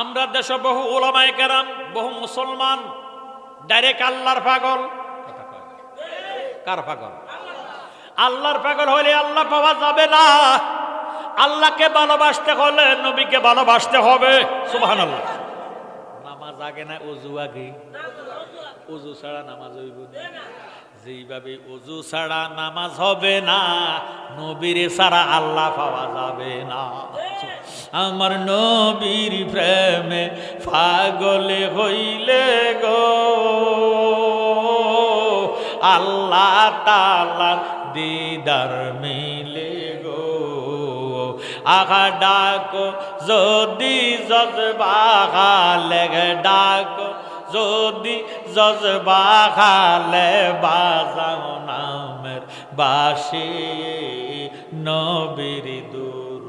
আমরা দেশে বহু ওলামায় কেরাম, বহু মুসলমান, ডাইরেক্ট আল্লাহর পাগল। কার পাগল? আল্লাহর পাগল হলে আল্লাহ পাওয়া যাবে না। আল্লাহকে ভালোবাসতে হলে নবীকে ভালোবাসতে হবে। সুবহান আল্লাহ নামাজ আগে না, অজু আগে? উজু ছাড়া নামাজ হইব না। যেইভাবে অজু ছাড়া নামাজ হবে না, নবীর ছাড়া আল্লাহ পাওয়া যাবে না। আমার নবীর প্রেমে পাগলে হইলে গো, আল্লাহ তালার দিদার মিলে গো। আহা ডাকো, যদি জজবা লেগে ডাকো যদি জজবা খালে বাজাও নামের বাসি, নবীর দূর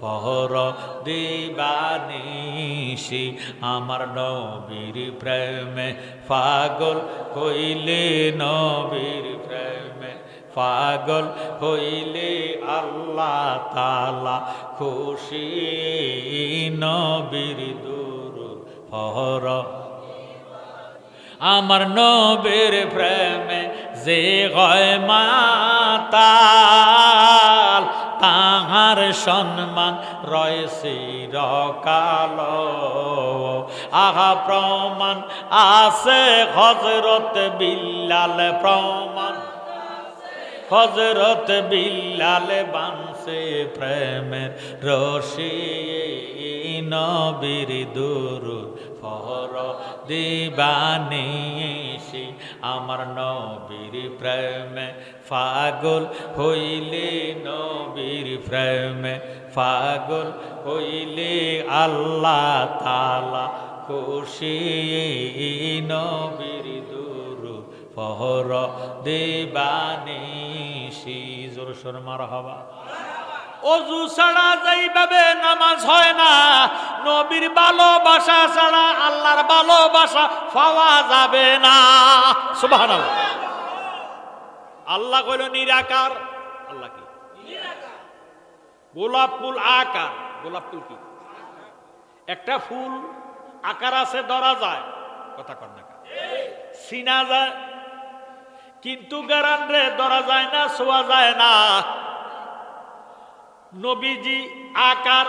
ফহর দিবানিসি আমার নবীর প্রেমে পাগল হইলে, নবীর প্রেমে পাগল হইলে আল্লাহ তালা খুশি, নবীর দূর ফহর আমার নবীর প্রেমে যে হয় মাতাল, তাহার সম্মান রয়েছে রকাল আহা, প্রমাণ আছে হজরত বিল্লাল, প্রমাণ হজরত বিল্লাল বানসে প্রেমের রশি। নবীর দূর ফহর দিবানিসি আমার নবীর প্রেমে পাগল হইলে নবীর প্রেমে পাগল হইলে আল্লাহ তালা খুশি নবীর দূর পহর দেবানিসি জোর সোর মার হবা অজু ছাড়া যেইভাবে নামাজ হয় না নবীর ভালোবাসা ছাড়া আল্লাহর ভালোবাসা পাওয়া যাবে না। আল্লাহ কইল, নিরাকার। আল্লাহ কি? গোলাপ ফুল আকার। গোলাপ ফুল কি? একটা ফুল আকার আছে, ধরা যায়। কথা কর না চিনা যায়। কিন্তু গারান রে, ধরা যায় না, শোয়া যায় না। নবীজি আকার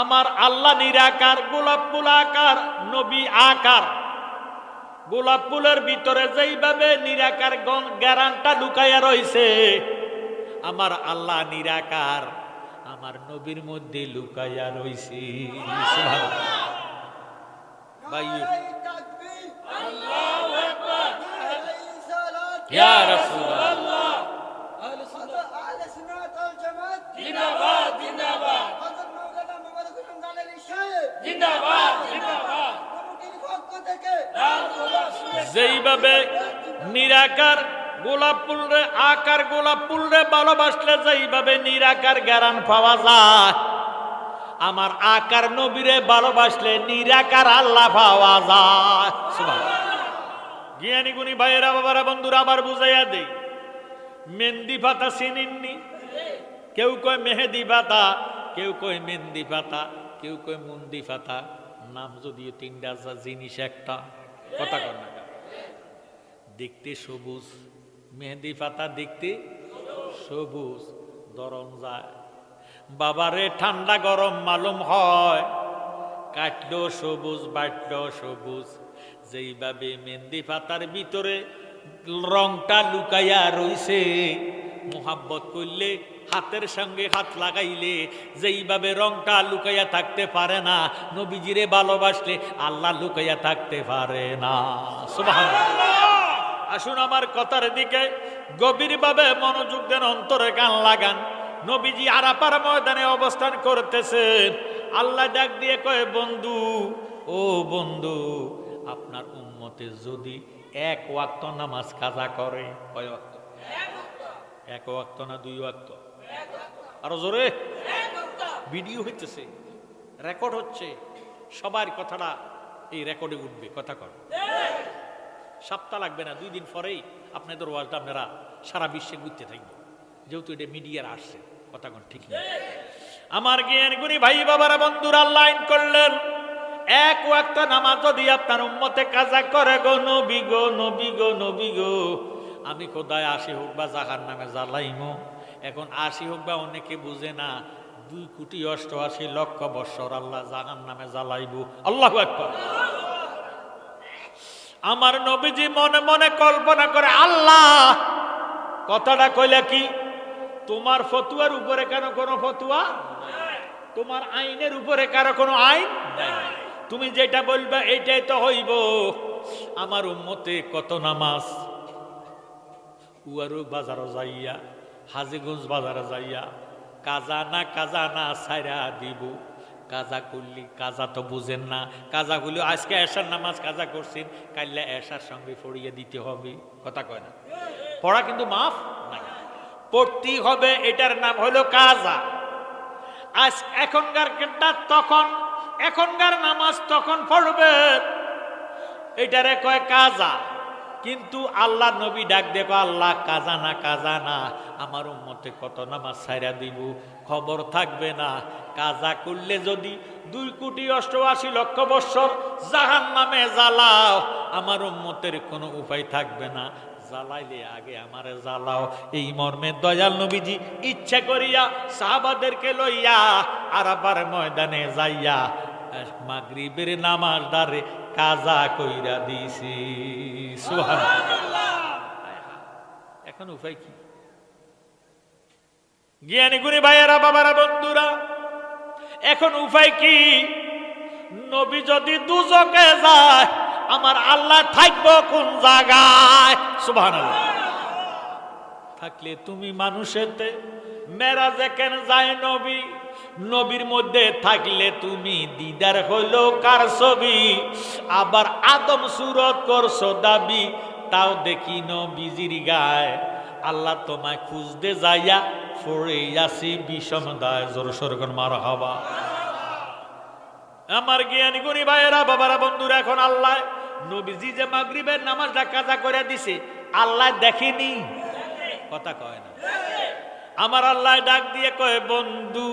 আমার আল্লাহ নিরাকার গোলাপ ফুল আকার নবী আকার। গোলাপ ফুলের ভিতরে যেইভাবে নিরাকার গ্যারানটা লুকাইয়া রইছে আমার আল্লাহ নিরাকার আমার নবীর মধ্যে লুকাইয়া রইছে। সুবহানাল্লাহ। ভাই ইয়া রাসূলুল্লাহ। যেইভাবে নিরাকার গোলাপ ফুলরে আকার গোলাপ ফুলরে ভালোবাসলে যেইভাবে নিরাকার জ্ঞান পাওয়া যায়। আমার আকার নবীরে ভালোবাসলে নিরাকার আল্লাহ পাওয়া যায়। জ্ঞানী গুণী ভাইয়েরা বাবারা বন্ধুরা আবার বুঝাইয়া দেই। মেহেন্দি পাতা চিনিননি কেউ কয় মেহেদি পাতা কেউ কয় মেহেন্দি পাতা। কেউ কয় মুন্দি ফাতা, নাম যদিও তিনটা জিনিস একটা, কথা কর না দেখতে সবুজ মেহেদি পাতা দেখতে সবুজ দরম যায়। বাবারে ঠান্ডা গরম মালুম হয় কাটলো সবুজ বাটলো সবুজ। যেইভাবে মেহেন্দি পাতার ভিতরে রংটা লুকাইয়া রইছে মোহাব্বত করলে, হাতের সঙ্গে হাত লাগাইলে, যেইভাবে রংটা লুকাইয়া থাকতে পারে না, নবীজিরে ভালোবাসলে আল্লাহ লুকাইয়া থাকতে পারে না। আসুন আমার কথার দিকে, গভীরভাবে মনোযোগ দেন, অন্তরে গান লাগান। নবীজি আরাপার ময়দানে অবস্থান করতেছেন আল্লাহ ডাক দিয়ে কয়, বন্ধু, ও বন্ধু, আপনার উম্মতে যদি এক ওয়াক্ত নামাজ কাজা করে, কয় ওয়াক্ত? এক ওয়াক্ত না দুই ওয়াক্ত? আরও জোরে? ভিডিও হইতেছে, রেকর্ড হচ্ছে, সবার কথাটা এই রেকর্ডে উঠবে, কথা কর সপ্তাহ লাগবে না, দুই দিন পরেই আপনাদের ওয়াজটা আপনারা সারা বিশ্বে ঘুরতে থাকবে যেহেতু এটা মিডিয়ার আসছে, কথা কোন ঠিক নেই আমার জ্ঞান গুণী ভাই বাবারা, বন্ধুরা লাইন করলেন, এক ওয়াক্ত নামাজ যদি আপনার উম্মতে কাজা করে, গো নবী গো নবী গো নবী, গো। আমি কোথায় আশি হোক বা জাহার নামে জ্বালাইমো। এখন আশি হোক বা অনেকে বুঝে না, দুই কোটি অষ্টআশি লক্ষ বৎসর আল্লাহ জাহান নামে জ্বালাইব। আল্লাহ আমার নবীজি মনে মনে কল্পনা করে, আল্লাহ! কথাটা কইলে কি? তোমার ফতুয়ার উপরে কেন কোনো ফতুয়া? তোমার আইনের উপরে কারও কোনো আইন। তুমি যেটা বলবে এইটাই তো হইব। আমার উম্মতে কত নামাজ? উয়ারু বাজারও যাইয়া, হাজিগঞ্জ বাজারে যাইয়া, কাজা না কাজা না সাইরা দিব। কাজা করলি কাজা তো বুঝেন না। কাজা করলি আজকে এসার নামাজ কাজা করছেন কাল্লা এসার সঙ্গে পড়িয়ে দিতে হবে। কথা কয় না? পড়া কিন্তু মাফ নাই। পড়তেই হবে, এটার নাম হলো কাজা। আজ এখনকার কেনটা? তখন, এখনকার নামাজ তখন পড়বে। এটারে কয় কাজা। কিন্তু আল্লাহ নবী ডাক দেখো আল্লাহ কাজা না কাজা না আমার উম্মতে কত নামাজ সাইরা দিব, খবর থাকবে না। কাজা করলে যদি দুই কোটি অষ্টআশি লক্ষ বৎসর জাহান নামে জ্বালাও, আমার উম্মতের কোনো উপায় থাকবে না। জ্বালাইলে আগে আমারে জ্বালাও। এই মর্মে দয়াল নবীজি ইচ্ছা করিয়া সাহাবাদেরকে লইয়া আরাবার ময়দানে যাইয়া মাগরিবের নামাজ দারে কাজা কইরা দিছি। এখন উপায় কি? জ্ঞানী গুণী ভাইয়েরা, বাবারা, বন্ধুরা, এখন উপায় কি? নবী যদি দুজকে যায়, আমার আল্লাহ থাকব কোন জায়গায়? সুবহান থাকলে তুমি মানুষেতে মেরাজে কেন যায় নবী। নবীর মধ্যে থাকলে তুমি দিদার হইল কার ছবি? আবার আদম সুরত করছ দাবি, তাও দেখি নবীজির গায়। আল্লাহ তোমায় খুঁজতে যাইয়া ফরে আসি বিষম দায়। জোর সরগন মার হবা আমার জ্ঞানী গুণী ভাইয়েরা, বাবারা, বন্ধুরা, এখন আল্লাহ নবীজি যে মাগরিবের নামাজটা কাজা করে দিছে, আল্লাহ দেখেনি? কথা কয় না। আমার আল্লাহ ডাক দিয়ে কয়, বন্ধু,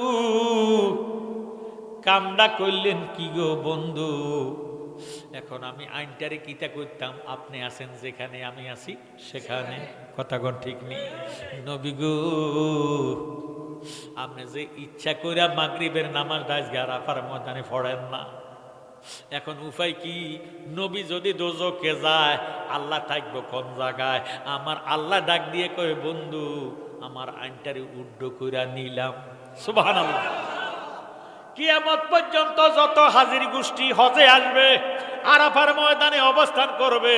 কামডা করলেন কি গো বন্ধু? এখন আমি আইনটারে কিতা করতাম, আপনি আছেন যেখানে, আমি আছি সেখানে। কথাগণ ঠিক নেই। নবী গো, আপনি যে ইচ্ছা করে মাগরিবের নামাজ দাস গারাফার ময়দানে পড়েন না। এখন উপায় কি? নবী যদি দোজকে যায়, আল্লাহ থাকব কোন জায়গায়? আমার আল্লাহ ডাক দিয়ে কয়, বন্ধু আমার আইনটারে উড্ড করে নিলাম। সুবাহান কিয়ামত পর্যন্ত যত হাজির গোষ্ঠী হজে আসবে, আরাফার ময়দানে অবস্থান করবে,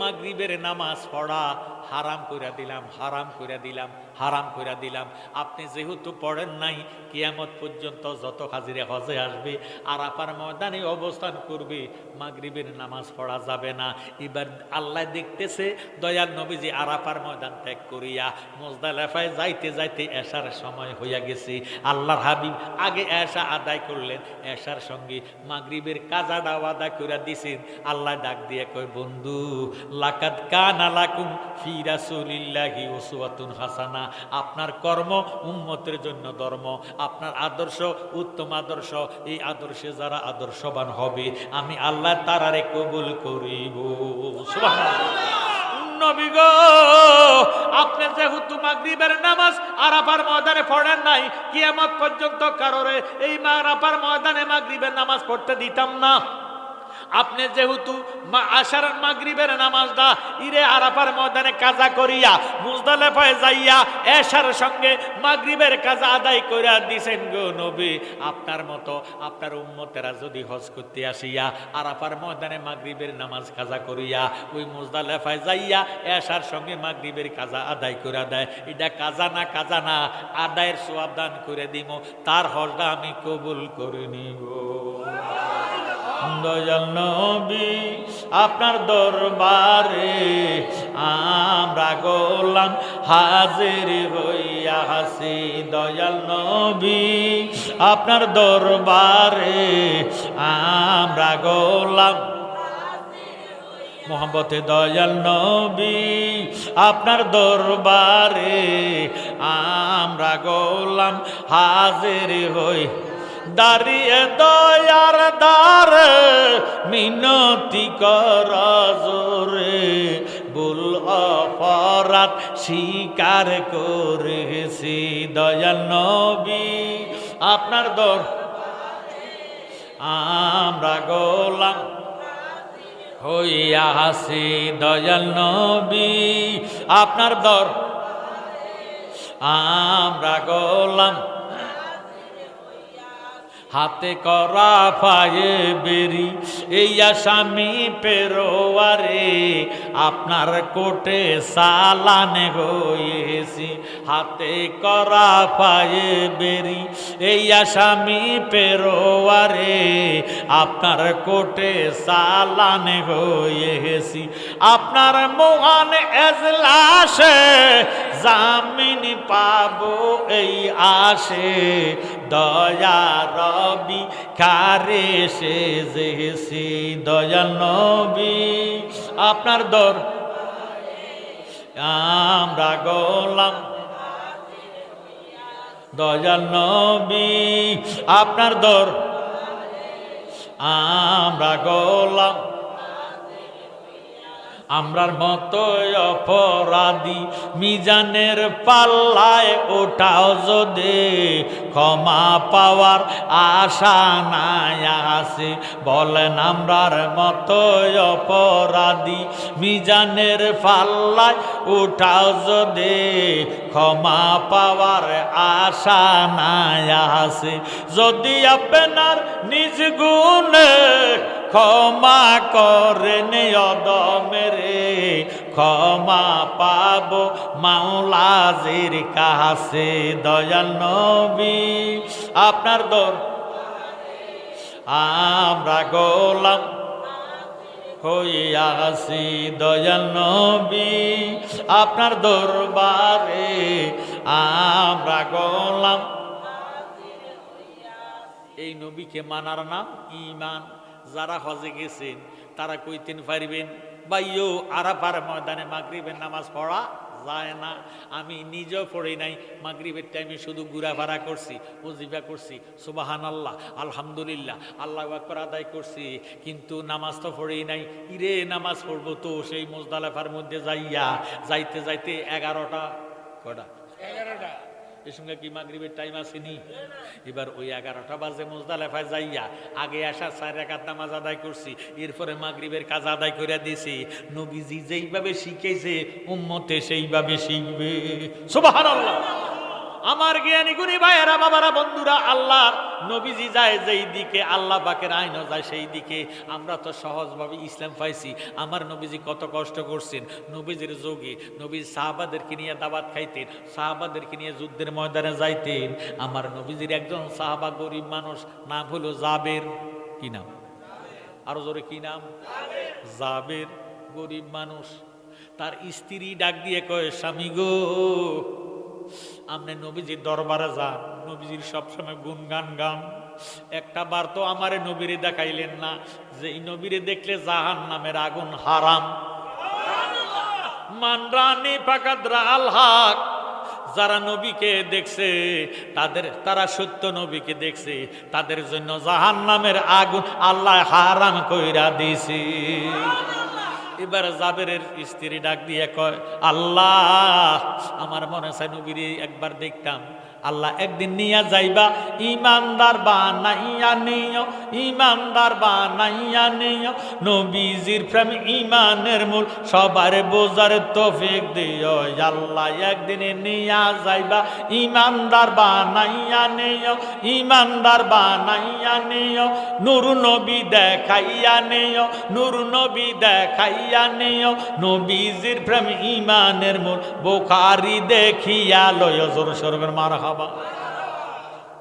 মাগরিবের নামাজ পড়া হারাম কইরা দিলাম, হারাম করে দিলাম। হারাম কইরা দিলাম। আপনি যেহেতু পড়েন নাই, কিয়ামত পর্যন্ত যত হাজিরে হজে আসবে আর আপার ময়দানে অবস্থান করবে, মাগরিবের নামাজ পড়া যাবে না। এবার আল্লাহ দেখতেছে, দয়াল নবীজি আরাফার ময়দান ত্যাগ করিয়া মোজদালেফায় যাইতে যাইতে এশার সময় হইয়া গেছে। আল্লাহর হাবিব আগে এশা আদায় করলেন, এশার সঙ্গে মাগরিবের কাজাটাও আদায় করিয়া দিছেন। আল্লাহ ডাক দিয়ে কয়, বন্ধু লাকাত কান আলাকুম ফি রাসূলিল্লাহি উসওয়াতুন হাসানা। আপনার কর্ম উম্মতের জন্য ধর্ম, আপনার আদর্শ, উত্তম আদর্শ, এই আদর্শে যারা আদর্শবান হবে, আমি আল্লাহ তারারে কবুল করিব। আপনি যেহেতু নামাজ আরাফার ময়দানে পড়েন নাই, কিয়ামত পর্যন্ত কারোরে এই আরাফার ময়দানে মাগরিবের নামাজ পড়তে দিতাম না। আপনি যেহেতু আশার মাগরিবের নামাজটা ইরে আরাফার ময়দানে কাজা করিয়া, মুজদালেফায় যাইয়া এশার সঙ্গে মাগরিবের কাজা আদায় করিয়া দিছেন গো নবী। আপনার মতো, আপনার উম্মতেরা যদি হজ করতে আসিয়া, আরাফার ময়দানে মাগরিবের নামাজ কাজা করিয়া, ওই মুজদালেফায় যাইয়া এশার সঙ্গে মাগরিবের কাজা আদায় করে দেয়, এটা কাজা না কাজা না, আদায়ের সোয়াব দান করে দিব তার হজটা আমি কবুল করে নিব। দয়াল নবী, আপনার দরবারে আমরা গোলাম হাজির হইয়া হাসি দয়াল নবী, আপনার দরবারে আমরা গোলাম মোহাম্মতে দয়াল নবী, আপনার দরবারে আমরা গোলাম হাজির হই। দাঁড়িয়ে দয়ার দ্বার, মিনতি কর জোরে। বুল অপরাধ স্বীকার করেছি দয়াল নবী। আপনার দর। আমরা গোলাম হইয়া হাসি দয়াল নবী। আপনার দর। আমরা গোলাম হাতে করা পায়ে বেরি, এই আসামি পেরোয়ারে আপনার কোটে সালানে হয়েছি হাতে করা পায়ে বেরি, এই আসামি পেরোয়ারে আপনার কোটে সালানে হয়েছি আপনার মহান এজলাসে জামিন পাবো এই আসে দয়া রবি, কারে সে যেসি দয়া নবী। আপনার দর। আমরা গোলাম। দয়াল নবী, আপনার দর। আমরা গোলাম। আমরার মতো অপরাধী, মিজানের পাল্লায় ওটাও যদি, ক্ষমা পাওয়ার আশা নাই আছে। বলেন আমরার মতো অপরাধী, মিজানের পাল্লায় ওটাও যদি, ক্ষমা পাওয়ার আশা নাই আছে। যদি আপনার নিজ গুণে ক্ষমা করেন অদমেরে ক্ষমা পাব মাওলাজির কাছে, দয়াল নবী। আপনার দর আমরা গোলাম। হইয়াছি দয়াল নবী। আপনার দরবারে আমরা গোলাম। এই নবীকে মানার নাম ইমান। যারা হজে গেছেন, তারা কইতেন পারিবেন বাইও আরাফার ময়দানে মাগরিবের নামাজ পড়া যায় না। আমি নিজেও পড়ি নাই, মাগরিবের টাইমে শুধু ঘোরাফেরা করছি উজিফা করছি সুবাহান আল্লাহ আলহামদুলিল্লাহ, আল্লাহ আকবর আদায় করছি, কিন্তু নামাজ তো পড়ি নাই। ইরে, নামাজ পড়ব তো সেই মোজদালেফার মধ্যে যাইয়া, যাইতে যাইতে এগারোটা কটা এর সঙ্গে কি মাগরিবের টাইম আসেনি? এবার ওই এগারোটা বাজে মোজদালেফায় যাইয়া আগে আসা চার একাত নামাজ আদায় করছি, এরপরে মাগরিবের কাজ আদায় করে দিছি। নবীজি যেইভাবে শিখেছে উম্মতে সেইভাবে শিখবে। সুবহানাল্লাহ! আমার জ্ঞানী গুণী ভাইয়েরা, বাবারা, বন্ধুরা আল্লাহ নবীজি যায়, যেই দিকে আল্লাহ পাকের আইনও যায় সেই দিকে। আমরা তো সহজভাবে ইসলাম পাইছি। আমার নবীজি কত কষ্ট করছেন। নবীজির যোগে নবী সাহাবাদেরকে নিয়ে দাবাত খাইতেন, সাহাবাদেরকে নিয়ে যুদ্ধের ময়দানে যাইতেন। আমার নবীজির একজন সাহাবা গরিব মানুষ, নাম হলো জাবের। কি নাম? আরও জোরে কি নাম? জাবের। গরিব মানুষ। তার স্ত্রী ডাক দিয়ে কয়, স্বামী গো আপনি নবীজির দরবারে যান। নবীজির সবসময় গুনগান গান। একটা বার তো আমারে নবীরে দেখাইলেন না, যে এই নবীরে দেখলে জাহান নামের আগুন হারাম। মানরানি পাকাদরা আল হক। যারা নবীকে দেখছে, তাদের, তারা সত্য নবীকে দেখছে, তাদের জন্য জাহান নামের আগুন আল্লাহ হারাম কইরা দিছে। এবার জাবেরের স্ত্রী ডাক দিয়ে কয় আল্লাহ আমার মনে চাই নবীরে একবার দেখতাম। আল্লাহ একদিন নিয়া যাইবা, ইমানদার বানাইয়া নিও, ইমানদার বানাইয়া নিও। নবীজির প্রেম ইমানের মূল, সবার বোঝার তফিক দিও। আল্লাহ একদিন নিয়া যাইবা, ইমানদার বানাইয়া নিও, ইমানদার বানাইয়া নিও। নূর নবী দেখাইয়া নিও, নূর নবী দেখাইয়া নিও। নবীজির প্রেম ইমানের মূল, বোখারি দেখিয়া লয় জোর সরবের মার হাবা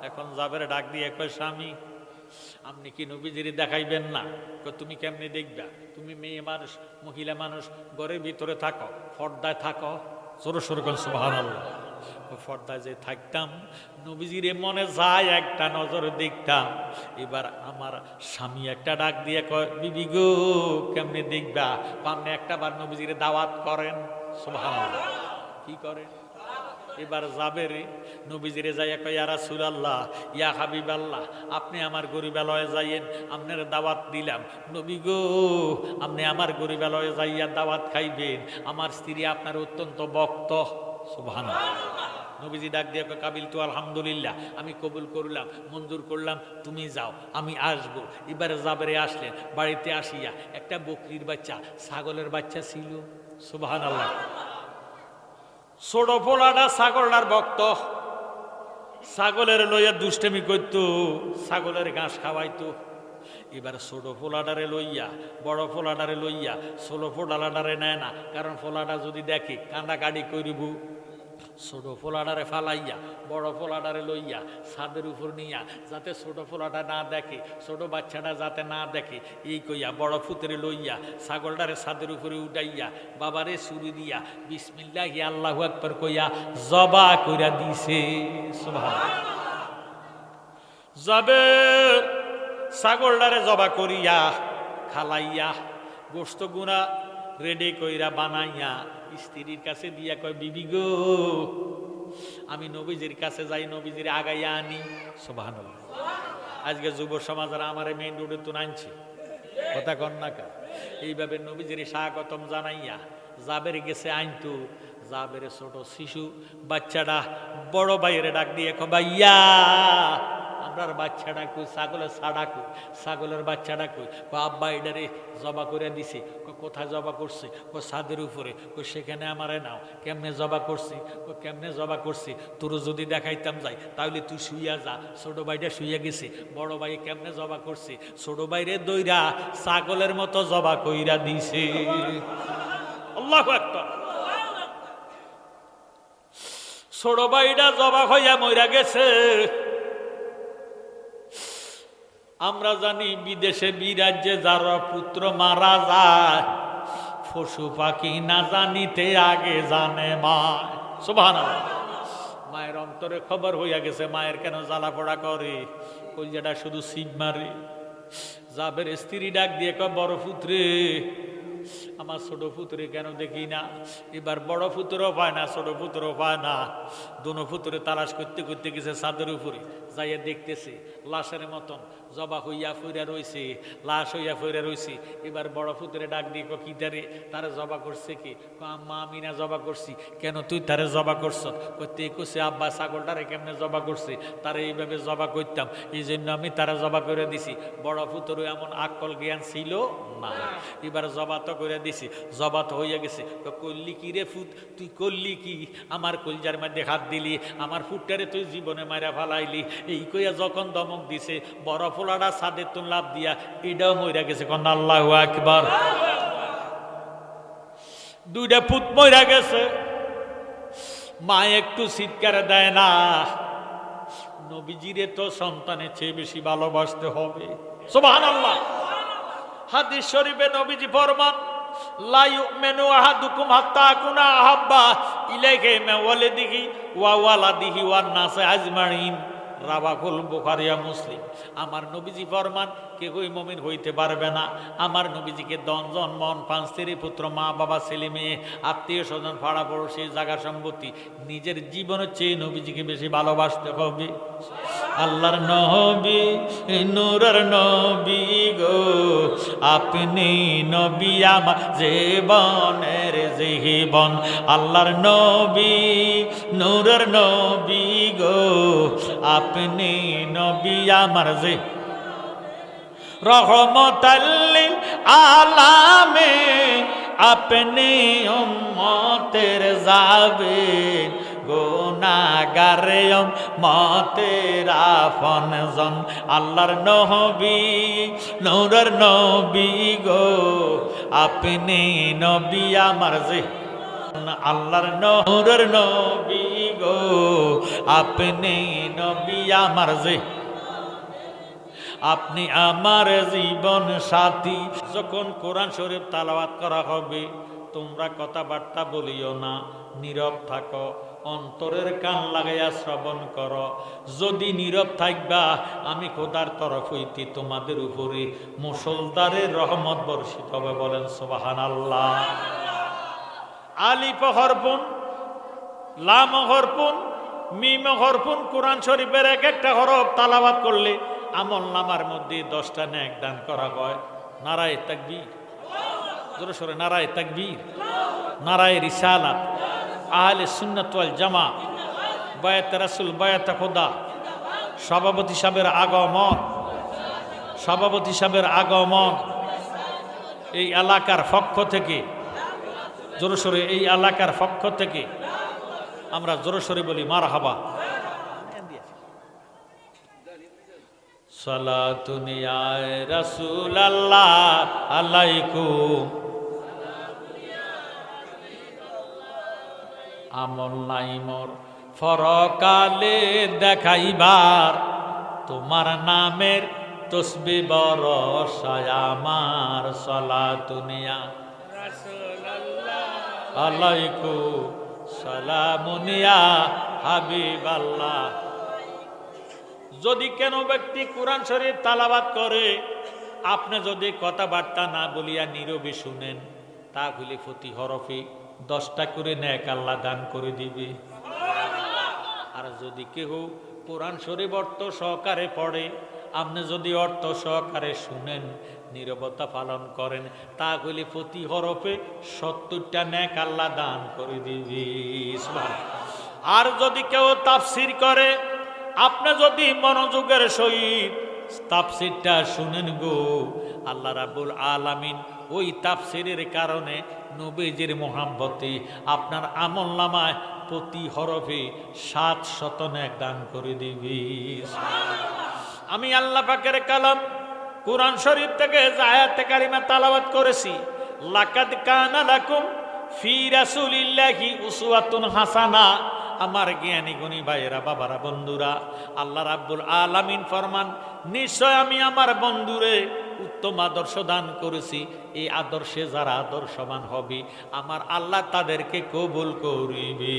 এখন যাবের ডাক দিয়ে কয়, স্বামী, আপনি কি নবীজিরি দেখাইবেন না? তুমি কেমনি দেখবা? তুমি মেয়ে মানুষ, মহিলা মানুষ, ঘরের ভিতরে থাকো, পর্দায় থাকো। সরো সরো সুবাহ পর্দায় যে থাকতাম, নবীজিরে মনে যায় একটা নজর দেখতাম। এবার আমার স্বামী একটা ডাক দিয়ে কয়, বিবি গো, কেমনি দেখবা? আপনি একটা বার নবীজিরে দাওয়াত করেন। সুবহানাল্লাহ। কি করেন? এবার যাবে রে। নবীজিরে যাইয়া কয়, ইয়া রাসূলুল্লাহ, ইয়া হাবিবাল্লাহ, আপনি আমার গরিবালয়ে যাইয়েন আপনার দাওয়াত দিলাম। নবী গো, আপনি আমার গরিবালয়ে যাইয়া দাওয়াত খাইবেন, আমার স্ত্রী আপনার অত্যন্ত বক্ত সুবহানাল্লাহ। নবীজি ডাক দিয়ে কাবিল তো, আলহামদুলিল্লাহ, আমি কবুল করলাম, মঞ্জুর করলাম, তুমি যাও, আমি আসব। এবারে যাবেরে আসলেন, বাড়িতে আসিয়া একটা বকরির বাচ্চা, ছাগলের বাচ্চা ছিল। সুবহানাল্লাহ। ছোট পোলাটা ছাগলটার ভক্ত। ছাগলের লইয়া দুষ্টেমি করত, ছাগলের ঘাস খাওয়াইতো। এবার ছোট ফোলাডারে লইয়া, বড় ফোলাডারে লইয়া ছোট ফোলাডারে নেয় না, কারণ ফোলাডা যদি দেখে কান্দাকাটি করিব। ছোট ফোলাডারে ফালাইয়া, বড় ফোলাডারে লইয়া, ছাদের উপর নিয়া, যাতে ছোট ফোলাটা না দেখে, ছোট বাচ্চাটা যাতে না দেখে, এই কইয়া বড় ফুতেরে লইয়া, ছাগলটারে ছাদের উপরে উঠাইয়া, বাবারে সুরি দিয়া, বিসমিল্লাহ আল্লাহু আকবার কইয়া জবা কইরা দিছে যাবে ছাগলটারে জবা করিয়া, খালাইয়া গোস্ত গুণা রেডি কইরা বানাইয়া স্ত্রীর কাছে দিয়া কয়, বিবি গো, আমি নবীজির কাছে যাই, নবীজির আগাইয়া আনি। সুবহানাল্লাহ। আজকে যুব সমাজের আমারে মেইন রোডে তো আনছে কথা কন না কা এইভাবে নবীজির স্বাগতম জানাইয়া জাবের গেছে আইনতু জাবের ছোট শিশু, বাচ্চাটা বড় ভাইয়ের ডাক দিয়ে ভাইয়া আমরার বাচ্চাটা কই ছাগলের ছাড়া কই ছাগলের বাচ্চাটা কই কো আব্বা এটারে জবা করে দিছে। কো কোথায় জবা করছে? কো ছাদের উপরে। কো সেখানে আমারে নাও। কেমনে জবা করছি? কো কেমনে জবা করছি? তোর যদি দেখাইতাম যাই তাহলে তুই শুইয়া যা। ছোট ভাইটা শুইয়া গেছে। বড় ভাই, কেমনে জবা করছে? ছোট ভাইরে দইরা ছাগলের মতো জবা কইরা দিছে। ছোট ভাইটা জবা হইয়া মইরা গেছে। আমরা জানি বিদেশে বিরাজ্যে যারা পুত্র মারা যায়, পশু পাখি না জানিতে আগে জানে মা। সুভান মায়ের অন্তরে খবর হইয়া গেছে, মায়ের কেন জ্বালা পোড়া করে? কলজাটা শুধু সিগ মারে যাবের স্ত্রী ডাক দিয়ে কয়, বড় পুত্রে, আমার ছোট পুত্রে কেন দেখি না? এবার বড় পুত্রও পায় না, ছোট পুত্রও পায় না। দোনো পুত্রে তালাশ করতে করতে গেছে ছাদের উপরে, যাইয়া দেখতেছে, লাশের মতন জবা হইয়া ফইরা রইছে লাশ হইয়া ফইরা রইছে। এবার বড় পুত্রে ডাক দিয়ে কি তারে তারে জবা করছে কি? আম্মা আমি না জবা করছি। কেন তুই তারে জবা করছ? করতে কছে আব্বা ছাগলটারে কেমনে জবা করছে? তারে এইভাবে জবা করতাম এই জন্য আমি তারা জবা করে দিছি। বড় পুত্র এমন আকল জ্ঞান ছিল না। এবার জবা তো করে দিছি জবা তো হইয়া গেছে। কয়, করলি কি রে ফুট তুই করলি কি? আমার কলজার মধ্যে হাত দিলি আমার ফুটটারে তুই জীবনে মারা ফালাইলি। এই কইয়া যখন দমক দিছে বড় ফোলাটা সাদের তুন লাভ দিয়া, এটাও মইরা গেছে, কন আল্লাহ আকবার। দুইটা পুত মইরা গেছে। মা একটু চিৎকার দেয়, না, নবীজিরে তো সন্তানের চেয়ে বেশি ভালোবাসতে হবে। সোবাহান আল্লাহ হাদিস শরীফে নবীজি ফরমান, লা ওয়া রাবাকুল বুখারিয়া মুসলিম। আমার নবীজি ফরমান, কে কই মমিন হইতে পারবে না। আমার নবীজিকে দনজন মন, পান, স্ত্রী, পুত্র, মা, বাবা, ছেলে, মেয়ে, আত্মীয় স্বজন, পাড়া পড়োশি জায়গা সম্পত্তি, নিজের জীবনের চেয়ে নবীজিকে বেশি ভালোবাসতে হবে। আল্লাহর নবী, নূরের নবী গো। আপনি নবী আমার জীবনের জীবন। আল্লাহর নবী, নূরের নবী গো। আপনি নবী আমার যে রহমতাল্লিল আলামে। আপনি উম্মতের যাবে গোনাগারে মতের আফনজন আল্লাহর নবী, নূরের নবী গো। আপনি নবী আমার যে আল্লাহর নূরের নবী গো। আপনি নবী আমার যে আপনি আমার জীবন সাথী। যখন কোরআন শরীফ তালাওয়াত করা হবে, তোমরা কথাবার্তা বলিও না, নীরব থাকো। অন্তরের কান লাগাইয়া শ্রবণ কর। যদি নীরব থাকবা, আমি খোদার তরফ হইতে তোমাদের উপরে মুসলদারের রহমত বর্ষিত হবে বলেন সোবাহান আল্লাহ আলিফ হরপুন লাম হরপুন মিম হরপুন কোরআন শরীফের এক একটা হরফ তালাবাদ করলে আমল নামার মধ্যে দশটা ন্যাক দান করা হয়। নারায় তাকবীর। জোরে নারায় তাকবীর। নারায় রিসালাত। আহলে সুন্নাত ওয়াল জামা, বায়াত রাসুল, বায়াত খোদা। সভাপতি সাহেবের আগমন, সভাপতি সাহেবের আগমন। এই এলাকার পক্ষ থেকে জোরে সরে এই এলাকার পক্ষ থেকে আমরা জোরে সরে বলি মার হাবা সালাতুনিয়ায় রাসূল আল্লাহ আলাইকুম। আমল নাই মোর। ফরকালে দেখাইবার তোমার নামের তসবি বরসায় আমার সলাতুনিয়া আলাইকু সালামুনিয়া হাবিব আল্লাহ যদি কেন ব্যক্তি কোরআন শরীফ তালাবাদ করে, আপনি যদি কথাবার্তা না বলিয়া নীরবে শুনেন, তা হলে ফতি হরফে দশটা করে নেক আল্লাহ দান করে দিবে। আর যদি কেহ কোরআন শরীফ অর্থ সহকারে পড়ে, আপনি যদি অর্থ সহকারে শুনেন, নীরবতা পালন করেন তা হলে প্রতি হরফে সত্তরটা নেক আল্লাহ দান করে দিবি। আর যদি কেউ তাফসির করে, আপনি যদি মনোযোগের সহিত তাফসিরটা শুনেন গো আল্লাহ রাবুল আলামিন ওই তাফসিরের কারণে নবীজির মোহাম্মতে আপনার আমল নামায় প্রতি হরফে সাত শতনেক দান করে দিবি। আমি আল্লাহ পাকের কালাম কোরআন শরীফ থেকে জায়াতে কারিমা তালাবাত করেছি লাকাদ কানা লাকুম ফি রাসূলিল্লাহি উসওয়াতুন হাসানা। আমার জ্ঞানী গুণী ভাইয়েরা বাবারা বন্ধুরা আল্লাহ রাব্বুল আলামিন ফরমান নিশ্চয় আমি আমার বন্ধুরে উত্তম আদর্শ দান করেছি, এই আদর্শে যারা আদর্শবান হবে, আমার আল্লাহ তাদেরকে কবুল করিবে।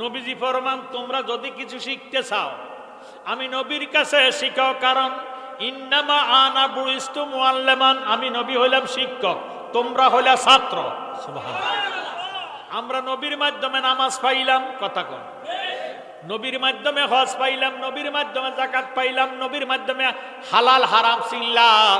নবীজি ফরমান, তোমরা যদি কিছু শিখতে চাও, আমি নবীর কাছে শিখাও কারণ ইন্নামা আনা বুড়িস্তু মুআল্লামান, আমি নবী হইলাম শিক্ষক, তোমরা হইলা ছাত্র। আমরা নবীর মাধ্যমে নামাজ পাইলাম, কথা কন। নবীর মাধ্যমে হজ পাইলাম, নবীর মাধ্যমে জাকাত পাইলাম, নবীর মাধ্যমে হালাল হারাম চিনলাম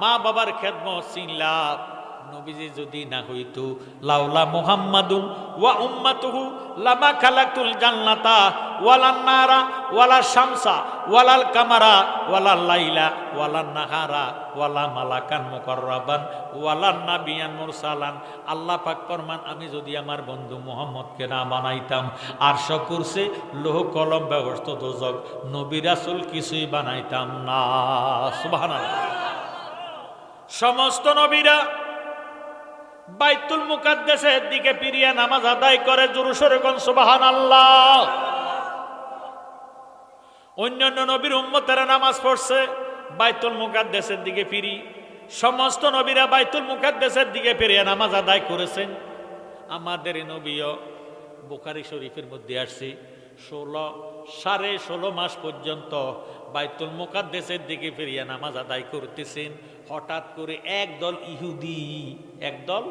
মা বাবার খেদমত চিনলাম। নবীজি যদি না হইতো লাউলা মুহাম্মাদুন ওয়া উম্মাতুহু লামা খালাকুল জান্নাতা ওয়ালান নারা ওয়ালা শামসা ওয়ালাল কামারা ওয়ালাল লাইলা ওয়ালান নাহারা ওয়ালা মালাকান মুকাররাবান ওয়ালান নাবিয়ান মুরসালান। আল্লাহ পাক ফরমান, আমি যদি আমার বন্ধু মোহাম্মদকে না বানাইতাম আর করছে লোহ কলম ব্যবস্থা দোজক, নবী রাসূল কিছুই বানাইতাম না। সুবহানাল্লাহ। সমস্ত নবীরা বাইতুল মুকাদ্দেসের দিকে ফিরিয়ে নামাজ আদায় করে জুরুসরে কোন সুবাহান আল্লাহ অন্যান্য নবীর উম্মতেরা নামাজ পড়ছে, বাইতুল মুকাদ্দেসের দিকে ফিরি। সমস্ত নবীরা বাইতুল মুকাদ্দেসের দিকে ফিরিয়ে নামাজ আদায় করেছেন। আমাদের নবীও বোকারি শরীফের মধ্যে আসছে ষোলো, সাড়ে ষোলো মাস পর্যন্ত বাইতুল মুকাদ্দেসের দিকে ফিরিয়ে নামাজ আদায় করতেছেন। হঠাৎ করে একদল ইহুদি, একদল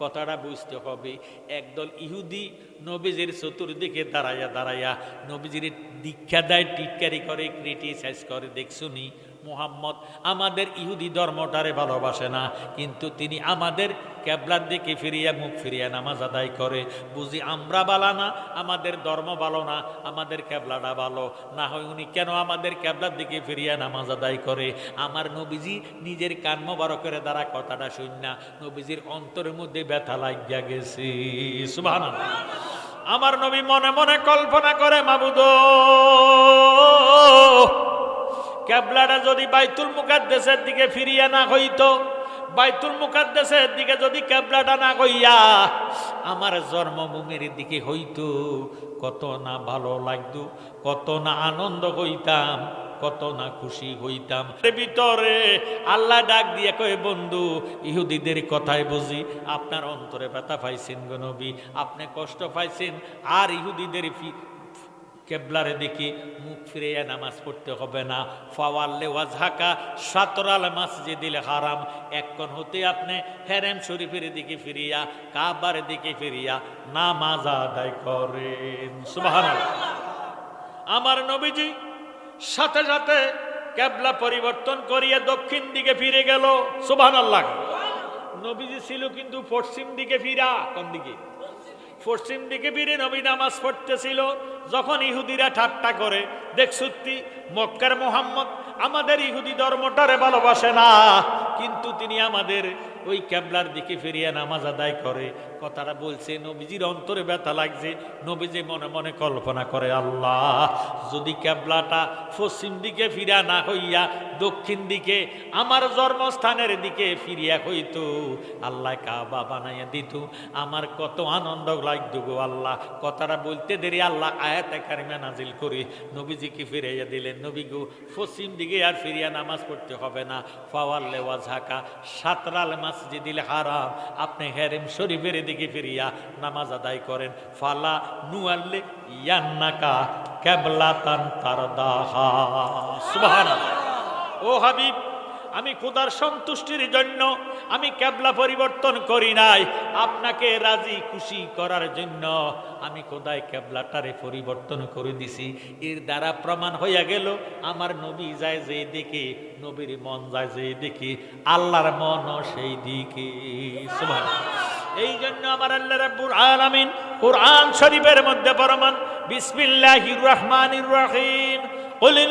কথাটা বুঝতে হবে, একদল ইহুদি নবীজির চতুর্দিকে দাঁড়াইয়া দাঁড়াইয়া নবীজির দীক্ষা দেয়, টিটকারি করে ক্রিটিসাইজ করে, দেখছুনি? মোহাম্মদ, আমাদের ইহুদি ধর্মটারে ভালোবাসে না, কিন্তু তিনি আমাদের ক্যাবলার দিকে ফিরিয়া, মুখ ফিরিয়া নামাজ আদায় করে। বুঝি আমরা বালা না, আমাদের ধর্ম ভালো না, আমাদের ক্যাবলাটা ভালো। না হয় উনি কেন আমাদের ক্যাবলার দিকে ফিরিয়া নামাজ আদায় করে। আমার নবীজি নিজের কান মোবারকের দ্বারা কথাটা শুন না, নবীজির অন্তরের মধ্যে ব্যথা লাগিয়া গেছি। সুবহানাল্লাহ। আমার নবী মনে মনে কল্পনা করে, মাবুদ ক্যাবলাটা যদি বাইতুল মুকাদ্দেসের দিকে ফিরিয়ে না হইত, বাইতুল মুকাদ্দেসের দিকে যদি ক্যাবলাটা না কইয়া আমার জন্মভূমির দিকে হইতো, কত না ভালো লাগতো, কত না আনন্দ হইতাম, কত না খুশি হইতাম। ভিতরে আল্লাহ ডাক দিয়ে কয়ে, বন্ধু, ইহুদিদের কথায় বুঝি, আপনার অন্তরে ব্যথা পাইছেন গো নবী, আপনি কষ্ট পাইছেন, আর ইহুদিদের কেবলারে দেখি মুখ ফিরে নামাজ পড়তে হবে না। ফাওয়াল্লে ওয়াজহাকা, সাতরাল দিলে হারাম। এক্ষণ হতে আপনি হেরেম শরীফের দিকে ফিরিয়া, কাবার দিকে ফিরিয়া নামাজ আদায় করেন। সুবহানাল্লাহ। আমার নবীজি সাথে সাথে কেবলা পরিবর্তন করিয়ে দক্ষিণ দিকে ফিরে গেল। সুবহানাল্লাহ। নবীজি ছিল কিন্তু পশ্চিম দিকে ফিরা। কোন দিকে? পশ্চিম দিকে ফিরে নবী নামাজ পড়তেছিল। যখন ইহুদিরা ঠাট্টা করে, দেখ সত্যি, মক্কার মোহাম্মদ আমাদের ইহুদি ধর্মটারে ভালোবাসে না। কিন্তু তিনি আমাদের ওই ক্যাবলার দিকে ফিরিয়ে নামাজ আদায় করে। কথাটা বলছে, নবীজির অন্তরে ব্যথা লাগছে। নবীজি মনে মনে কল্পনা করে, আল্লাহ, যদি ক্যাবলাটা পশ্চিম দিকে ফিরা না হইয়া দক্ষিণ দিকে আমার জন্মস্থানের দিকে ফিরিয়া হইতো, আল্লাহ কাবা বানাইয়া দিত। আমার কত আনন্দ লাগতো গো আল্লাহ। কথাটা বলতে দেরি, আল্লাহ আয়াতে কারিমা নাজিল করে। নবীজিকে ফিরাইয়া দিলেন, নবী গো, পশ্চিম দিকে আর ফিরিয়া নামাজ পড়তে হবে না। ফাওয়াল লেওয়া ঝাঁকা, সাতরাল মসজিদিল হারাম। আপনি হেরেম শরীফের দিকে ফিরিয়া নামাজ আদায় করেন। ফালা নুয়াল্লে ইয়ান্নাকা কেবলাতান তার দাহা সুবহানাল্লাহ। ও হাবিব আমি খোদার সন্তুষ্টির জন্য আমি ক্যাবলা পরিবর্তন করি নাই। আপনাকে রাজি খুশি করার জন্য আমি কোদায় ক্যাবলাটারে পরিবর্তন করে দিছি। এর দ্বারা প্রমাণ হইয়া গেল, আমার নবী যায় যে দিকে নবীর মন যায় যে দিকে আল্লাহর মন সেই দিকে। এই জন্য আমার আল্লাহ রাব্বুল আলামিন কোরআন শরীফের মধ্যে ফরমান বিসমিল্লাহির রহমানির রহিম, কুল ইন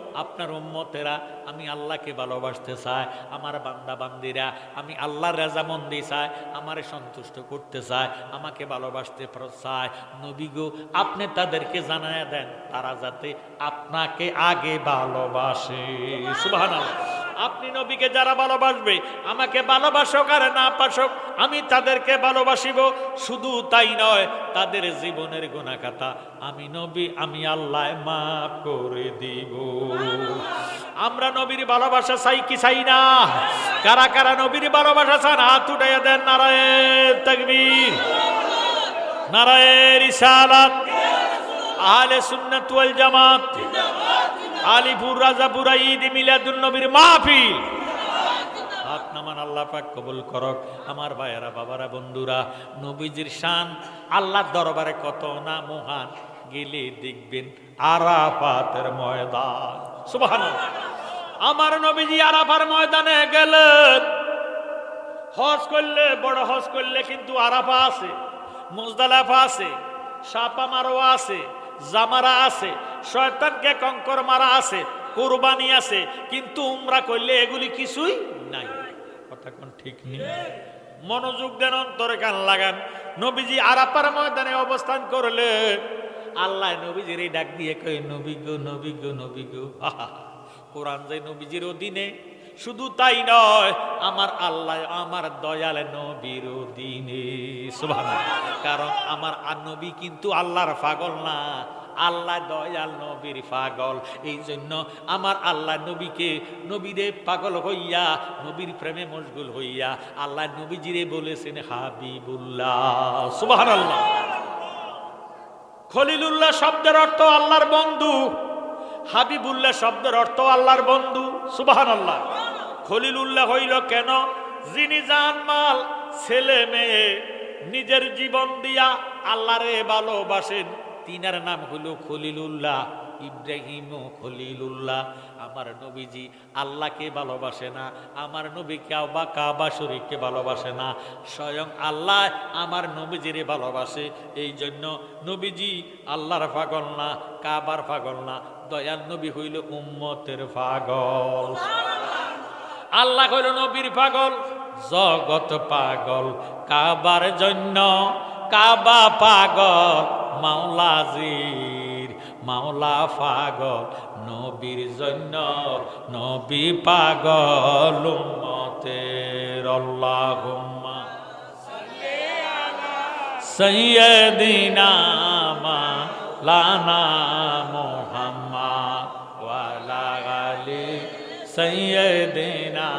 আপনার উম্মতেরা, আমি আল্লাহকে ভালোবাসতে চাই, আমার বান্দা বান্দিরা আমি আল্লাহর রেজামন্দি চাই, আমারে সন্তুষ্ট করতে চাই, আমাকে ভালোবাসতে চায় নবী গো, আপনি তাদেরকে জানায় দেন, তারা যাতে আপনাকে আগে ভালোবাসে। সুবহানাল্লাহ। আপনি নবীকে যারা ভালোবাসবে, আমাকে ভালোবাসক আর না পাশক, আমি তাদেরকে ভালোবাসিব। শুধু তাই নয়, তাদের জীবনের গুণাকাতা আমি নবী, আমি আল্লাহ মাফ করে দিব। আমরা নবীর ভালোবাসা চাই কি চাই না? কারা কারা নবীর ভালোবাসা চান? হাত উঠাইয়া দেন নারায়ণ তাকবীর। নারায়ণ রিসালাত। আহলে সুন্নাত ওয়াল জামাত। আলিপুর, রাজাপুর, ঈদ মিলাদুন নবীর মাহফিল। নামান কবুল করক। আমার বাবারা, বন্ধুরা শান দরবারে কত না গেলে দেখবেন আরাফাতের আমার নবীজি আরাফার ময়দানে গেলেন। হজ করলে, বড় হজ করলে কিন্তু আরাফা আছে, মুজদালাফা আছে, সাপা মারোয়া আছে জামারা আছে, শয়তানকে কঙ্কর মারা আছে, কোরবানি আছে, কিন্তু উমরা করলে এগুলি কিছুই নাই। কথা কোন ঠিক নেই? মনোযোগ দেন, অন্তরে কান লাগান। নবীজি আরাপার ময়দানে অবস্থান করলে, আল্লাহ নবীজির এই ডাক দিয়ে কই নবী গো নবী গো নবী গো। কোরআন যে নবীজির অধীনে শুধু তাই নয়, আমার আল্লাহ আমার দয়াল নবীর সুবহানাল্লাহ। কারণ আমার আর নবী কিন্তু আল্লাহর পাগল না। আল্লাহ দয়াল নবীর পাগল। এই জন্য আমার আল্লাহ নবীকে নবীরে পাগল হইয়া, নবীর প্রেমে মশগুল হইয়া, আল্লাহ নবীজিরে বলেছেন, হাবিবুল্লাহ। সুবহানাল্লাহ। খলিলুল্লাহ শব্দের অর্থ আল্লাহর বন্ধু। হাবিবুল্লাহ শব্দের অর্থ আল্লাহর বন্ধু সুবাহান আল্লাহ খলিলুল্লাহ হইল কেন? যিনি জান, মাল, ছেলে, মেয়ে, নিজের জীবন দিয়া আল্লাহরে ভালোবাসেন, তিনার নাম হইল খলিলুল্লাহ, ইব্রাহিম খলিলুল্লাহ। আমার নবীজি আল্লাহকে ভালোবাসে না, আমার নবী কেউ কাবা কাবা শরীফকে ভালোবাসে না। স্বয়ং আল্লাহ আমার নবীজিরে ভালোবাসে এই জন্য নবীজি আল্লাহর পাগল না, কাবার পাগল না। দয়াল নবী হইল উম্মতের পাগল। আল্লাহ হইল নবীর পাগল, জগৎ পাগল। কাবার জন্য কাবা পাগল মাওলাজির মাওলা পাগল নবীর জন্য নবী পাগল উম্মতের, আল্লাহুম্মা সৈয়দিনা লানা মোহাম্মদ ওয়ালা আলী সৈয়দিনা